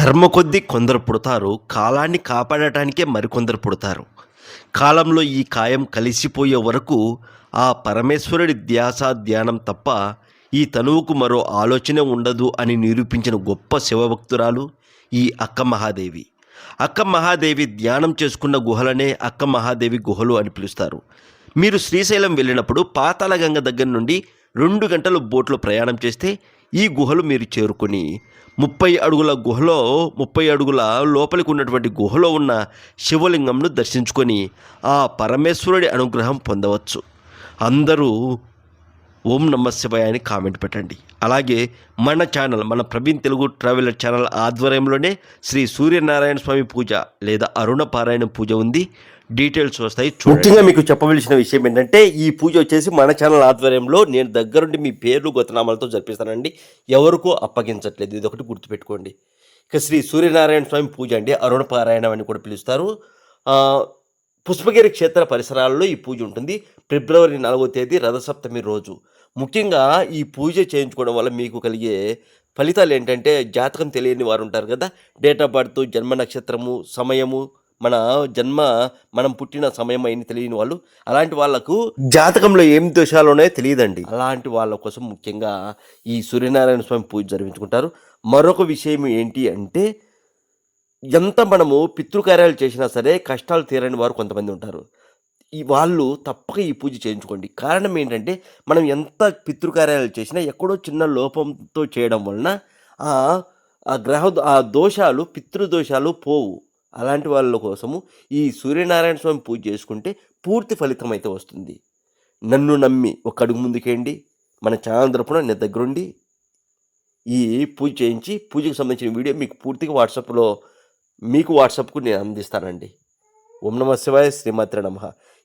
కర్మ కొద్దీ కొందరు పుడతారు కాలాన్ని కాపాడటానికే మరికొందరు పుడతారు. కాలంలో ఈ కాయం కలిసిపోయే వరకు ఆ పరమేశ్వరుడి ధ్యాస ధ్యానం తప్ప ఈ తనువుకు మరో ఆలోచన ఉండదు అని నిరూపించిన గొప్ప శివభక్తురాలు ఈ అక్క మహాదేవి అక్క మహాదేవి ధ్యానం చేసుకున్న గుహలనే అక్క మహాదేవి గుహలు అని పిలుస్తారు. మీరు శ్రీశైలం వెళ్ళినప్పుడు పాతాళగంగ దగ్గర నుండి రెండు గంటలు బోట్లో ప్రయాణం చేస్తే ఈ గుహలు మీరు చేరుకొని ముప్పై అడుగుల గుహలో ముప్పై అడుగుల లోపలికి ఉన్నటువంటి గుహలో ఉన్న శివలింగంను దర్శించుకొని ఆ పరమేశ్వరుడి అనుగ్రహం పొందవచ్చు. అందరూ ఓం నమ శివాయ అని కామెంట్ పెట్టండి. అలాగే మన ఛానల్ మన ప్రవీణ్ తెలుగు ట్రావెలర్ ఛానల్ ఆధ్వర్యంలోనే శ్రీ సూర్యనారాయణ స్వామి పూజ లేదా అరుణ పారాయణ పూజ ఉంది. డీటెయిల్స్ వస్తాయి ముఖ్యంగా మీకు చెప్పవలసిన విషయం ఏంటంటే ఈ పూజ వచ్చేసి మన ఛానల్ ఆధ్వర్యంలో నేను దగ్గరుండి మీ పేర్లు గతనామాలతో జరిపిస్తానండి. ఎవరికో అప్పగించట్లేదు. ఇది ఒకటి గుర్తుపెట్టుకోండి. ఇక శ్రీ సూర్యనారాయణ స్వామి పూజ అండి. అరుణ పారాయణం అని కూడా పిలుస్తారు. పుష్పగిరి క్షేత్ర పరిసరాల్లో ఈ పూజ ఉంటుంది. ఫిబ్రవరి నాలుగో తేదీ రథసప్తమి రోజు. ముఖ్యంగా ఈ పూజ చేయించుకోవడం వల్ల మీకు కలిగే ఫలితాలు ఏంటంటే జాతకం తెలియని వారు ఉంటారు కదా. డేట్ ఆఫ్ బర్త్ జన్మ నక్షత్రము సమయము మన జన్మ మనం పుట్టిన సమయం అయిన తెలియని వాళ్ళు. అలాంటి వాళ్ళకు జాతకంలో ఏం దోషాలు ఉన్నాయో తెలియదండి. అలాంటి వాళ్ళ కోసం ముఖ్యంగా ఈ సూర్యనారాయణ స్వామి పూజ జరిపించుకుంటారు. మరొక విషయం ఏంటి అంటే ఎంత మనము పితృకార్యాలు చేసినా సరే కష్టాలు తీరని వారు కొంతమంది ఉంటారు. ఈ వాళ్ళు తప్పక ఈ పూజ చేయించుకోండి. కారణం ఏంటంటే మనం ఎంత పితృకార్యాలు చేసినా ఎక్కడో చిన్న లోపంతో చేయడం వలన ఆ ఆ గ్రహ ఆ దోషాలు పితృదోషాలు పోవు. అలాంటి వాళ్ళ కోసము ఈ సూర్యనారాయణ స్వామి పూజ చేసుకుంటే పూర్తి ఫలితం అయితే వస్తుంది. నన్ను నమ్మి ఒక అడుగు ముందుకేయండి. మన ఛానల్ తరపున నేను దగ్గరుండి ఈ పూజ చేయించి పూజకు సంబంధించిన వీడియో మీకు పూర్తిగా వాట్సాప్లో మీకు వాట్సాప్కు నేను అందిస్తానండి. ఓం నమ శివాయ శ్రీమాత్ర నమ.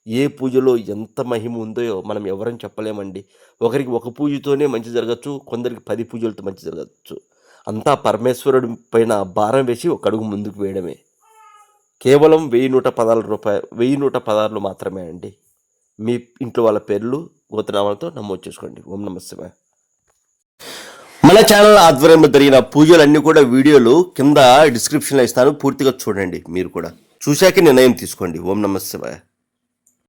ఏ పూజలో ఎంత మహిమ ఉందో మనం ఎవరని చెప్పలేమండి. ఒకరికి ఒక పూజతోనే మంచి జరగచ్చు కొందరికి పది పూజలతో మంచి జరగచ్చు. అంతా పరమేశ్వరుడి పైన భారం వేసి ఒక అడుగు ముందుకు వేయడమే. కేవలం వెయ్యి నూట పదహారు రూపాయలు వెయ్యి నూట పదహారులు మాత్రమే అండి. మీ ఇంట్లో వాళ్ళ పేర్లు గోతనామాలతో నమోదు చేసుకోండి. ఓం నమ శివాయ. మన ఛానల్ ఆధ్వర్యంలో జరిగిన పూజలన్నీ కూడా వీడియోలు కింద డిస్క్రిప్షన్లో ఇస్తాను. పూర్తిగా చూడండి మీరు కూడా. చూశాక నిర్ణయం తీసుకోండి. ఓం నమ శివాయ.